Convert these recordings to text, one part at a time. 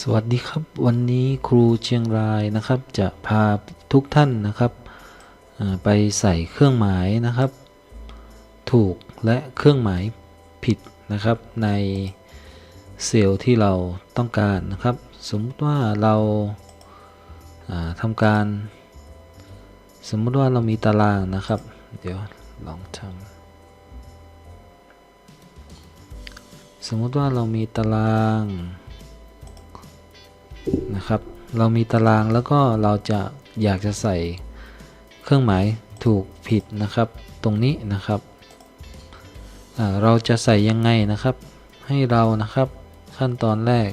สวัสดีครับ วันนี้ครูเชียงรายนะครับ จะพาทุกท่านนะครับ ไปใส่เครื่องหมายนะครับ ถูกและเครื่องหมายผิดนะครับ ในเซลล์ที่เราต้องการนะครับ สมมติว่าเราาทำการ สมมติว่าเรามีตารางนะครับ เดี๋ยวลองทำสมมติว่าเรามีตาราง นะครับ เรามีตารางแล้วก็เราจะอยากจะใส่เครื่องหมายถูกผิดนะครับ ตรงนี้นะครับ เราจะใส่ยังไงนะครับ ให้เรานะครับขั้นตอนแรก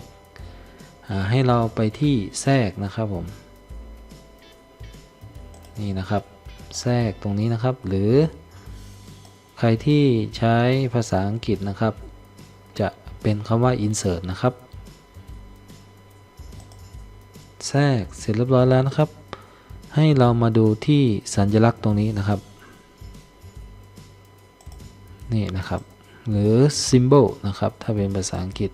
ให้เราไปที่แทรกนะครับผม นี่นะครับแทรกตรงนี้นะครับ หรือใครที่ใช้ภาษาอังกฤษนะครับ จะเป็นคำว่า insert นะครับ แทรกเสร็จเรียบร้อยแล้วนะครับ ให้เรามาดูที่สัญลักษณ์ตรงนี้นะครับ นี่นะครับ หรือ symbol นะครับ ถ้าเป็นภาษาอังกฤษ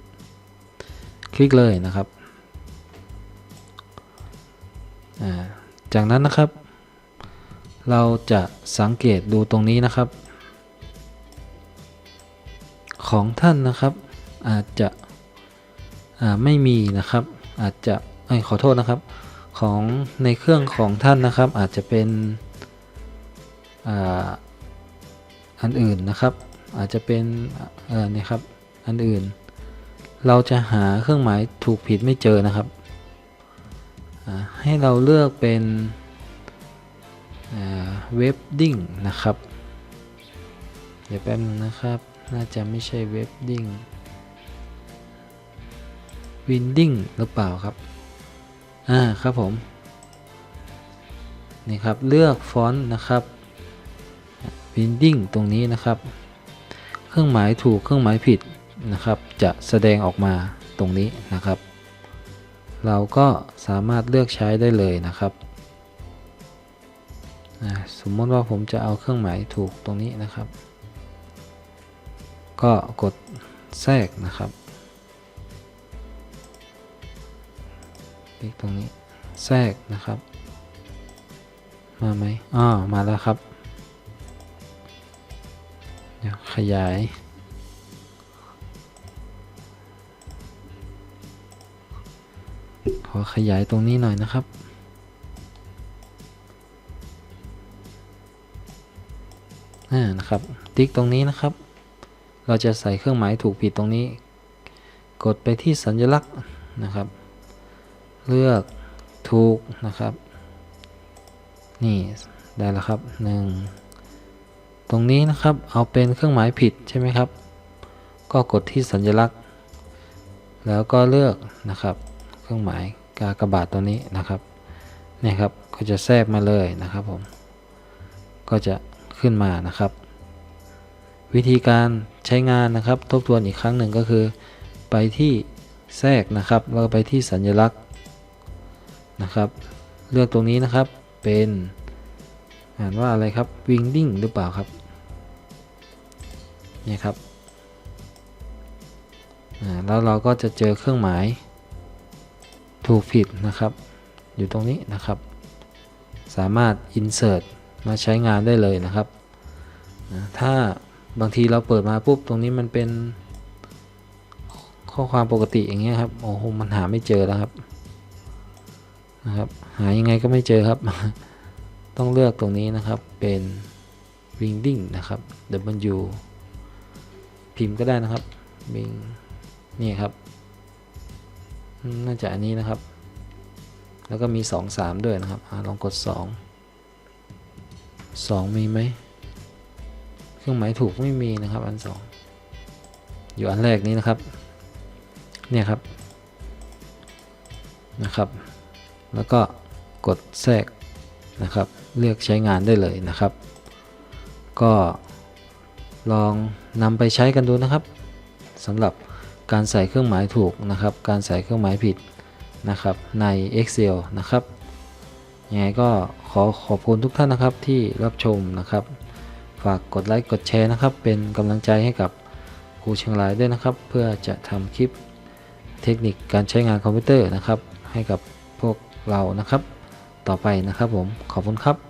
คลิกเลยนะครับ จากนั้นนะครับ เราจะสังเกตดูตรงนี้นะครับ ของท่านนะครับอาจจะไม่มีนะครับอาจจะ เอ้ยขอโทษนะครับ ของในเครื่องของท่านนะครับ อาจจะเป็นอันอื่นนะครับ อาจจะเป็นเออนี่ยครับอันอื่น เราจะหาเครื่องหมายถูกผิดไม่เจอนะครับให้เราเลือกเป็นเว็บดิ้งนะครับ เดี๋ยวแป๊บนึงนะครับ น่าจะไม่ใช่เว็บดิ้งวินดิ้งหรือเปล่าครับ อ่าครับผมนี่ครับเลือกฟอนต์นะครับวินดิ้งตรงนี้นะครับ เครื่องหมายถูกเครื่องหมายผิดนะครับ จะแสดงออกมาตรงนี้นะครับ เราก็สามารถเลือกใช้ได้เลยนะครับสมมติว่าผมจะเอาเครื่องหมายถูกตรงนี้นะครับ ก็กดแทรกนะครับ คลิกตรงนี้แทรกนะครับ มาไหมอ้อมาแล้วครับเดี๋ยวขยายขอขยายตรงนี้หน่อยนะครับอ่า นะครับ ติ๊กตรงนี้นะครับ เราจะใส่เครื่องหมายถูกผิดตรงนี้ กดไปที่สัญลักษณ์นะครับ เลือกถูกนะครับ นี่ได้แล้วครับหนึ่งตรงนี้นะครับเอาเป็นเครื่องหมายผิดใช่ไหมครับ ก็กดที่สัญลักษณ์ แล้วก็เลือกนะครับ เครื่องหมายกากบาทตัวนี้นะครับนี่ครับก็จะแทรกมาเลยนะครับผม ก็จะขึ้นมานะครับ วิธีการใช้งานนะครับ ทบทวนอีกครั้งหนึ่งก็คือ ไปที่แทรกนะครับแล้วไปที่สัญลักษณ์ นะครับ เลือกตรงนี้นะครับเป็นอ่านว่าอะไรครับวิงดิ้งหรือเปล่าครับนี่ครับอ่าแล้วเราก็จะเจอเครื่องหมาย ถูกผิดนะครับ อยู่ตรงนี้นะครับ สามารถ insert มาใช้งานได้เลยนะครับ ถ้าบางทีเราเปิดมาปุ๊บตรงนี้มันเป็นข้อความปกติอย่างเงี้ยครับ โอ้โห มันหาไม่เจอแล้วครับ นะครับ หายังไงก็ไม่เจอครับ ต้องเลือกตรงนี้นะครับเป็น wingding นะครับ W พิมพ์ก็ได้นะครับ wing นี่ครับ น่าจะอันนี้นะครับ แล้วก็มี 2 3 ด้วยนะครับอลองกด 2 2 มีไหม เครื่องหมายถูกไม่มีนะครับ อัน 2 อยู่อันแรกนี้นะครับ เนี่ยครับ นะครับ แล้วก็กดแทรกนะครับ เลือกใช้งานได้เลยนะครับ ก็ลองนำไปใช้กันดูนะครับสำหรับการใส่เครื่องหมายถูกนะครับ การใส่เครื่องหมายผิดนะครับใน Excel นะครับยังไงก็ขอขอบคุณทุกท่านนะครับที่รับชมนะครับ ฝากกดไลค์กดแชร์นะครับ เป็นกำลังใจให้กับครูเชียงรายด้วยนะครับ เพื่อจะทำคลิปเทคนิคการใช้งานคอมพิวเตอร์นะครับ ให้กับพวก เรานะครับ ต่อไปนะครับผมขอบคุณครับ